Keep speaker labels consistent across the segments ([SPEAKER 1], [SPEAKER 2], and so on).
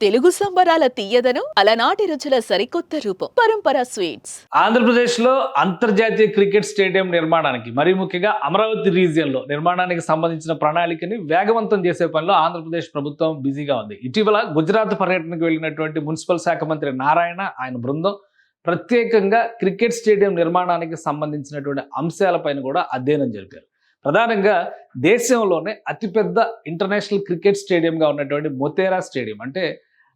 [SPEAKER 1] తెలుగు సంబరాల తీయదను అలనాటి రుచుల సరికొత్త రూపం. పరంపర స్వీట్స్.
[SPEAKER 2] ఆంధ్రప్రదేశ్లో అంతర్జాతీయ క్రికెట్ స్టేడియం నిర్మాణానికి మరీ ముఖ్యంగా అమరావతి రీజియన్లో నిర్మాణానికి సంబంధించిన ప్రణాళికని వేగవంతం చేసే పనిలో ఆంధ్రప్రదేశ్ ప్రభుత్వం బిజీగా ఉంది. ఇటీవల గుజరాత్ పర్యటనకు వెళ్ళినటువంటి మున్సిపల్ శాఖ మంత్రి నారాయణ ఆయన బృందం ప్రత్యేకంగా క్రికెట్ స్టేడియం నిర్మాణానికి సంబంధించినటువంటి అంశాలపైన కూడా అధ్యయనం జరిపారు. ప్రధానంగా దేశంలోనే అతిపెద్ద ఇంటర్నేషనల్ క్రికెట్ స్టేడియంగా ఉన్నటువంటి మొతేరా స్టేడియం అంటే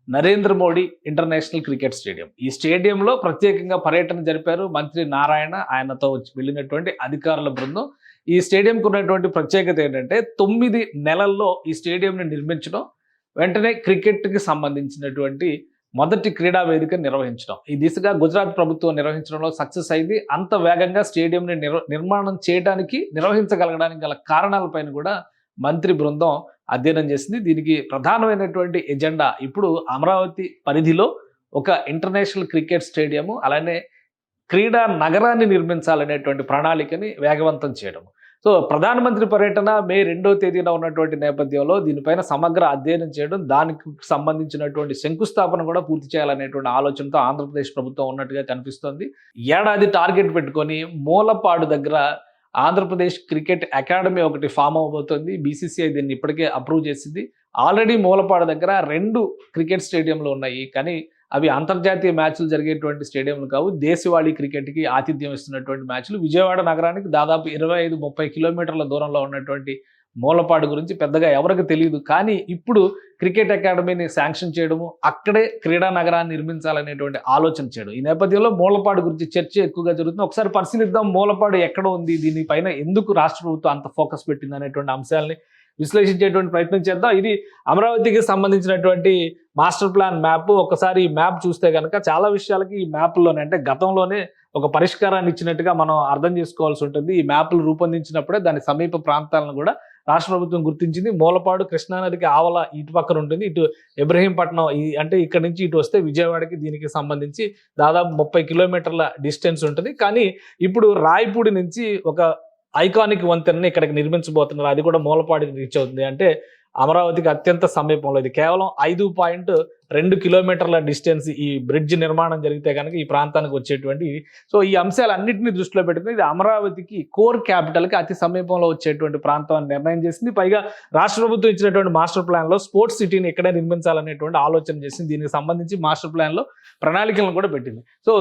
[SPEAKER 2] Narendra Modi international cricket stadium. ఈ స్టేడియంలో ప్రత్యేకంగా పర్యటన జరిపారు మంత్రి నారాయణ ఆయనతో వచ్చి వెళ్ళినటువంటి అధికారుల బృందం. ఈ స్టేడియంకు ఉన్నటువంటి ప్రత్యేకత ఏంటంటే తొమ్మిది నెలల్లో ఈ స్టేడియంని నిర్మించడం వెంటనే క్రికెట్కి సంబంధించినటువంటి మొదటి క్రీడా వేదిక నిర్వహించడం. ఈ దిశగా గుజరాత్ ప్రభుత్వం నిర్వహించడంలో సక్సెస్ అయింది. అంత వేగంగా స్టేడియంని నిర్మాణం చేయడానికి నిర్వహించగలగడానికి గల కారణాలపైన కూడా మంత్రి బృందం అధ్యయనం చేసింది. దీనికి ప్రధానమైనటువంటి ఎజెండా ఇప్పుడు అమరావతి పరిధిలో ఒక ఇంటర్నేషనల్ క్రికెట్ స్టేడియము అలానే క్రీడా నగరాన్ని నిర్మించాలనేటువంటి ప్రణాళికని వేగవంతం చేయడం సో ప్రధానమంత్రి పర్యటన మే రెండో తేదీన ఉన్నటువంటి నేపథ్యంలో దీనిపైన సమగ్ర అధ్యయనం చేయడం దానికి సంబంధించినటువంటి శంకుస్థాపన కూడా పూర్తి చేయాలనేటువంటి ఆలోచనతో ఆంధ్రప్రదేశ్ ప్రభుత్వం ఉన్నట్టుగా కనిపిస్తోంది. ఏడాది టార్గెట్ పెట్టుకొని మూలపాడు దగ్గర ఆంధ్రప్రదేశ్ క్రికెట్ అకాడమీ ఒకటి ఫామ్ అవబోతోంది. బీసీసీఐ దీన్ని ఇప్పటికే అప్రూవ్ చేసింది. ఆల్రెడీ మూలపాడు దగ్గర రెండు క్రికెట్ స్టేడియంలు ఉన్నాయి. కానీ అవి అంతర్జాతీయ మ్యాచ్లు జరిగేటువంటి స్టేడియంలు కావు. దేశవాళీ క్రికెట్కి ఆతిథ్యం ఇస్తున్నటువంటి మ్యాచ్లు. విజయవాడ నగరానికి దాదాపు ఇరవై ఐదు ముప్పై కిలోమీటర్ల దూరంలో ఉన్నటువంటి మూలపాడు గురించి పెద్దగా ఎవరికి తెలియదు. కానీ ఇప్పుడు క్రికెట్ అకాడమీని శాంక్షన్ చేయడము అక్కడే క్రీడా నగరాన్ని నిర్మించాలనేటువంటి ఆలోచన చేయడం. ఈ నేపథ్యంలో మూలపాడు గురించి చర్చ ఎక్కువగా జరుగుతుంది. ఒకసారి పరిశీలిద్దాం మూలపాడు ఎక్కడ ఉంది దీనిపైన ఎందుకు రాష్ట్ర ప్రభుత్వం అంత ఫోకస్ పెట్టింది అనేటువంటి అంశాలని విశ్లేషించేటువంటి ప్రయత్నం చేద్దాం. ఇది అమరావతికి సంబంధించినటువంటి మాస్టర్ ప్లాన్ మ్యాప్. ఒకసారి ఈ మ్యాప్ చూస్తే కనుక చాలా విషయాలకి ఈ మ్యాప్లోనే అంటే గతంలోనే ఒక పరిష్కారాన్ని ఇచ్చినట్టుగా మనం అర్థం చేసుకోవాల్సి ఉంటుంది. ఈ మ్యాప్లు రూపొందించినప్పుడే దాని సమీప ప్రాంతాలను కూడా రాష్ట్ర ప్రభుత్వం గుర్తించింది. మూలపాడు కృష్ణానదికి ఆవల ఇటు పక్కన ఉంటుంది. ఇటు ఇబ్రహీంపట్నం ఈ అంటే ఇక్కడ నుంచి ఇటు వస్తే విజయవాడకి దీనికి సంబంధించి దాదాపు ముప్పై కిలోమీటర్ల డిస్టెన్స్ ఉంటుంది. కానీ ఇప్పుడు రాయపూడి నుంచి ఒక ఐకానిక్ వంతెనని ఇక్కడికి నిర్మించబోతున్నారు. అది కూడా మూలపాడికి రీచ్ అవుతుంది. అంటే అమరావతికి అత్యంత సమీపంలో ఇది. కేవలం ఐదు పాయింట్ రెండు కిలోమీటర్ల డిస్టెన్స్ ఈ బ్రిడ్జ్ నిర్మాణం జరిగితే కనుక ఈ ప్రాంతానికి వచ్చేటువంటి. సో ఈ అంశాలన్నింటినీ దృష్టిలో పెట్టుకుని ఇది అమరావతికి కోర్ క్యాపిటల్కి అతి సమీపంలో వచ్చేటువంటి ప్రాంతం అని నిర్ణయం చేసింది. పైగా రాష్ట్ర ప్రభుత్వం ఇచ్చినటువంటి మాస్టర్ ప్లాన్లో స్పోర్ట్స్ సిటీని ఇక్కడే నిర్మించాలనేటువంటి ఆలోచన చేసింది. దీనికి సంబంధించి మాస్టర్ ప్లాన్లో ప్రణాళికలను కూడా పెట్టింది. So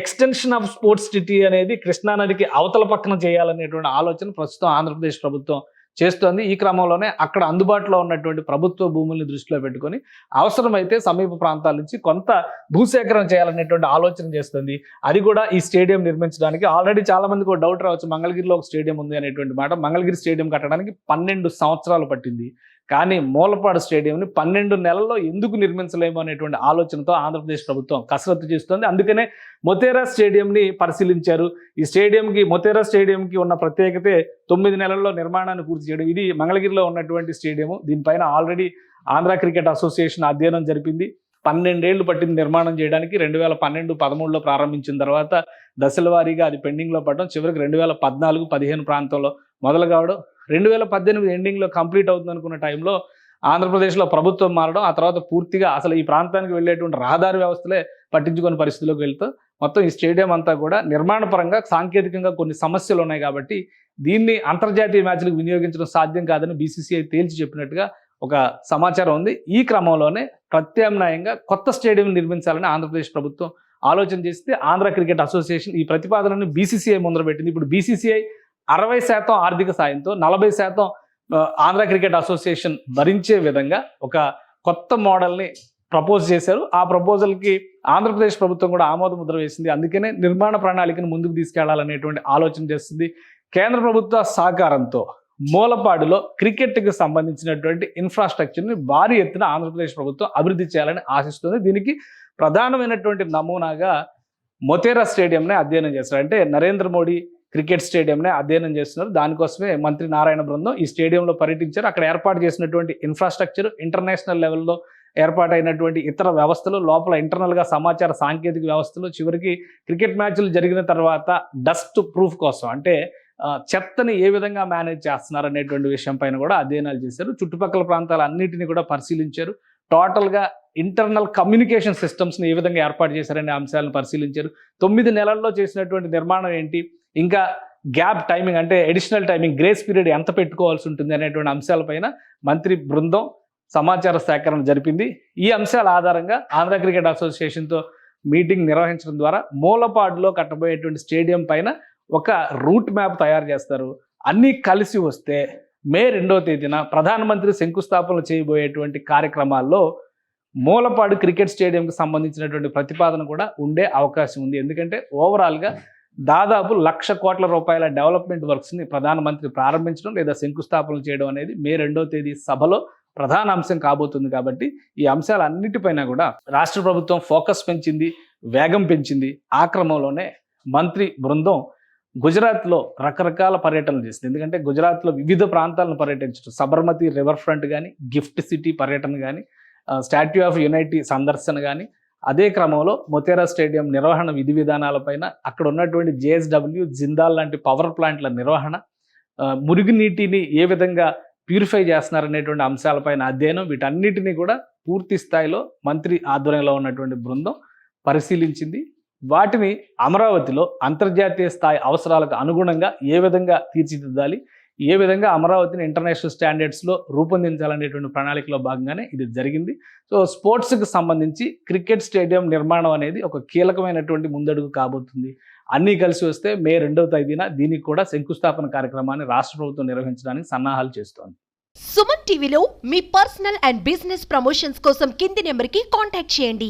[SPEAKER 2] extension of sports city అనేది కృష్ణానదికి అవతల పక్కన చేయాలనేటువంటి ఆలోచన ప్రస్తుతం ఆంధ్రప్రదేశ్ ప్రభుత్వం చేస్తోంది. ఈ క్రమంలోనే అక్కడ అందుబాటులో ఉన్నటువంటి ప్రభుత్వ భూముల్ని దృష్టిలో పెట్టుకొని అవసరమైతే సమీప ప్రాంతాల నుంచి కొంత భూసేకరణ చేయాలనేటువంటి ఆలోచన చేస్తుంది. అది కూడా ఈ స్టేడియం నిర్మించడానికి. ఆల్రెడీ చాలా మందికి ఒక డౌట్ రావచ్చు. మంగళగిరిలో ఒక స్టేడియం ఉంది అనేటువంటి మాట. మంగళగిరి స్టేడియం కట్టడానికి పన్నెండు సంవత్సరాలు పట్టింది. కానీ మూలపాడు స్టేడియంని పన్నెండు నెలల్లో ఎందుకు నిర్మించలేము అనేటువంటి ఆలోచనతో ఆంధ్రప్రదేశ్ ప్రభుత్వం కసరత్తు చేస్తోంది. అందుకనే మొతేరా స్టేడియంని పరిశీలించారు. ఈ స్టేడియంకి మొతేరా స్టేడియంకి ఉన్న ప్రత్యేకతే తొమ్మిది నెలల్లో నిర్మాణాన్ని పూర్తి చేయడం. ఇది మంగళగిరిలో ఉన్నటువంటి స్టేడియం దీనిపైన ఆల్రెడీ ఆంధ్ర క్రికెట్ అసోసియేషన్ అధ్యయనం జరిపింది. పన్నెండేళ్ళు పట్టింది నిర్మాణం చేయడానికి. రెండు వేల పన్నెండు పదమూడులో ప్రారంభించిన తర్వాత దశల వారీగా అది పెండింగ్లో పడడం. చివరికి రెండు వేల పద్నాలుగు పదిహేను ప్రాంతంలో మొదలు కావడం రెండు వేల పద్దెనిమిది ఎండింగ్లో కంప్లీట్ అవుతుంది అనుకున్న టైంలో ఆంధ్రప్రదేశ్లో ప్రభుత్వం మారడం ఆ తర్వాత పూర్తిగా అసలు ఈ ప్రాంతానికి వెళ్ళేటువంటి రహదారి వ్యవస్థలే పట్టించుకొని పరిస్థితిలోకి వెళ్తూ మొత్తం ఈ స్టేడియం అంతా కూడా నిర్మాణపరంగా సాంకేతికంగా కొన్ని సమస్యలు ఉన్నాయి కాబట్టి దీన్ని అంతర్జాతీయ మ్యాచ్లకు వినియోగించడం సాధ్యం కాదని బీసీసీఐ తేల్చి చెప్పినట్టుగా ఒక సమాచారం ఉంది. ఈ క్రమంలోనే ప్రత్యామ్నాయంగా కొత్త స్టేడియం నిర్మించాలని ఆంధ్రప్రదేశ్ ప్రభుత్వం ఆలోచన చేస్తే ఆంధ్ర క్రికెట్ అసోసియేషన్ ఈ ప్రతిపాదనను బీసీసీఐ ముందర పెట్టింది. ఇప్పుడు బీసీసీఐ అరవై శాతం ఆర్థిక సాయంతో నలభై శాతం ఆంధ్ర క్రికెట్ అసోసియేషన్ భరించే విధంగా ఒక కొత్త మోడల్ని ప్రపోజ్ చేశారు. ఆ ప్రపోజల్కి ఆంధ్రప్రదేశ్ ప్రభుత్వం కూడా ఆమోద ముద్ర వేసింది. అందుకనే నిర్మాణ ప్రణాళికను ముందుకు తీసుకెళ్ళాలనేటువంటి ఆలోచన చేస్తుంది. కేంద్ర ప్రభుత్వ సహకారంతో మూలపాడులో క్రికెట్కి సంబంధించినటువంటి ఇన్ఫ్రాస్ట్రక్చర్ని భారీ ఎత్తున ఆంధ్రప్రదేశ్ ప్రభుత్వం అభివృద్ధి చేయాలని ఆశిస్తుంది. దీనికి ప్రధానమైనటువంటి నమూనాగా మొతేరా స్టేడియంనే అధ్యయనం చేశారు. అంటే నరేంద్ర మోడీ క్రికెట్ స్టేడియంనే అధ్యయనం చేస్తున్నారు. దానికోసమే మంత్రి నారాయణ బృందం ఈ స్టేడియంలో పర్యటించారు. అక్కడ ఏర్పాటు చేసినటువంటి ఇన్ఫ్రాస్ట్రక్చర్ ఇంటర్నేషనల్ లెవెల్లో ఏర్పాటైనటువంటి ఇతర వ్యవస్థలు లోపల ఇంటర్నల్గా సమాచార సాంకేతిక వ్యవస్థలు చివరికి క్రికెట్ మ్యాచ్లు జరిగిన తర్వాత డస్ట్ ప్రూఫ్ కోసం అంటే చెత్తని ఏ విధంగా మేనేజ్ చేస్తున్నారు అనేటువంటి విషయం పైన కూడా అధ్యయనాలు చేశారు. చుట్టుపక్కల ప్రాంతాల అన్నిటిని కూడా పరిశీలించారు. టోటల్గా ఇంటర్నల్ కమ్యూనికేషన్ సిస్టమ్స్ని ఏ విధంగా ఏర్పాటు చేశారనే అంశాలను పరిశీలించారు. తొమ్మిది నెలల్లో చేసినటువంటి నిర్మాణం ఏంటి? ఇంకా గ్యాప్ టైమింగ్ అంటే అడిషనల్ టైమింగ్ గ్రేస్ పీరియడ్ ఎంత పెట్టుకోవాల్సి ఉంటుంది అనేటువంటి అంశాలపైన మంత్రి బృందం సమాచార సేకరణ జరిపింది. ఈ అంశాల ఆధారంగా ఆంధ్ర క్రికెట్ అసోసియేషన్తో మీటింగ్ నిర్వహించడం ద్వారా మూలపాడులో కట్టబోయేటువంటి స్టేడియం పైన ఒక రూట్ మ్యాప్ తయారు చేస్తారు. అన్నీ కలిసి వస్తే మే రెండో తేదీన ప్రధానమంత్రి శంకుస్థాపన చేయబోయేటువంటి కార్యక్రమాల్లో మూలపాడు క్రికెట్ స్టేడియంకి సంబంధించినటువంటి ప్రతిపాదన కూడా ఉండే అవకాశం ఉంది. ఎందుకంటే ఓవరాల్గా దాదాపు లక్ష కోట్ల రూపాయల డెవలప్మెంట్ వర్క్స్ని ప్రధానమంత్రి ప్రారంభించడం లేదా శంకుస్థాపన చేయడం అనేది మే రెండో తేదీ సభలో ప్రధాన అంశం కాబోతుంది కాబట్టి ఈ అంశాలన్నిటిపైన కూడా రాష్ట్ర ప్రభుత్వం ఫోకస్ పెంచింది వేగం పెంచింది. ఆ క్రమంలోనే మంత్రి బృందం గుజరాత్లో రకరకాల పర్యటనలు చేసింది. ఎందుకంటే గుజరాత్లో వివిధ ప్రాంతాలను పర్యటించడం సబర్మతి రివర్ ఫ్రంట్ కానీ గిఫ్ట్ సిటీ పర్యటన కానీ స్టాట్యూ ఆఫ్ యునైటీ సందర్శన కానీ అదే క్రమంలో మొతేరా స్టేడియం నిర్వహణ విధి విధానాలపైన అక్కడ ఉన్నటువంటి జేఎస్డబ్ల్యూ జిందాల్ లాంటి పవర్ ప్లాంట్ల నిర్వహణ మురుగునీటిని ఏ విధంగా ప్యూరిఫై చేస్తున్నారనేటువంటి అంశాలపైన అధ్యయనం వీటన్నిటినీ కూడా పూర్తి స్థాయిలో మంత్రి ఆధ్వర్యంలో ఉన్నటువంటి బృందం పరిశీలించింది. వాటిని అమరావతిలో అంతర్జాతీయ స్థాయి అవసరాలకు అనుగుణంగా ఏ విధంగా తీర్చిదిద్దాలి ఏ విధంగా అమరావతిని ఇంటర్నేషనల్ స్టాండర్డ్స్లో రూపొందించాలనేటువంటి ప్రణాళికలో భాగంగానే ఇది జరిగింది. సో స్పోర్ట్స్కి సంబంధించి క్రికెట్ స్టేడియం నిర్మాణం అనేది ఒక కీలకమైనటువంటి ముందడుగు కాబోతుంది. అన్నీ కలిసి వస్తే మే రెండవ తేదీన దీనికి కూడా శంకుస్థాపన కార్యక్రమాన్ని రాష్ట్ర ప్రభుత్వం నిర్వహించడానికి సన్నాహాలు చేస్తోంది.
[SPEAKER 3] సుమన్ టీవీలో మీ పర్సనల్ అండ్ బిజినెస్ ప్రమోషన్స్ కోసం కింది నెంబర్కి కాంటాక్ట్ చేయండి.